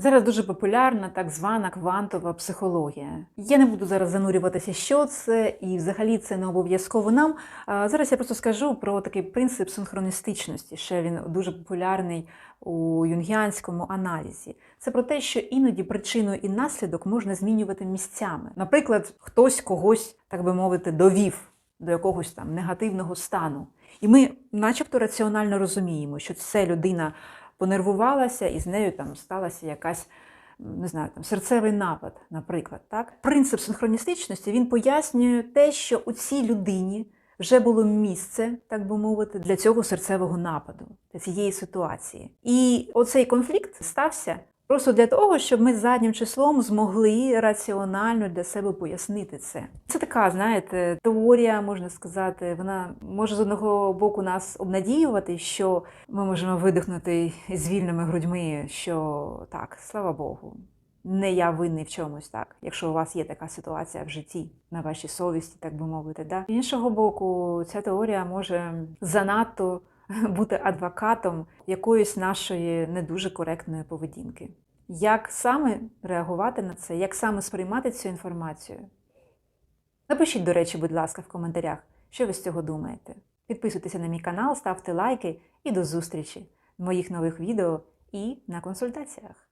Зараз дуже популярна так звана квантова психологія. Я не буду зараз занурюватися, що це, і взагалі це не обов'язково нам. Зараз я просто скажу про такий принцип синхроністичності, що він дуже популярний у юнгіанському аналізі. Це про те, що іноді причину і наслідок можна змінювати місцями. Наприклад, хтось когось, так би мовити, довів до якогось там негативного стану. І ми, начебто, раціонально розуміємо, що це людина понервувалася і з нею там сталася якась. Не знаю, там серцевий напад, наприклад, так принцип синхроністичності він пояснює те, що у цій людині вже було місце, так би мовити, для цього серцевого нападу, для цієї ситуації. І оцей конфлікт стався просто для того, щоб ми заднім числом змогли раціонально для себе пояснити це. Це така, знаєте, теорія, можна сказати, вона може з одного боку нас обнадіювати, що ми можемо видихнути з вільними грудьми, що так, слава Богу. Не я винний в чомусь так, якщо у вас є така ситуація в житті, на вашій совісті, так би мовити. Да? З іншого боку, ця теорія може занадто бути адвокатом якоїсь нашої не дуже коректної поведінки. Як саме реагувати на це, як саме сприймати цю інформацію? Напишіть, до речі, будь ласка, в коментарях, що ви з цього думаєте. Підписуйтеся на мій канал, ставте лайки і до зустрічі в моїх нових відео і на консультаціях.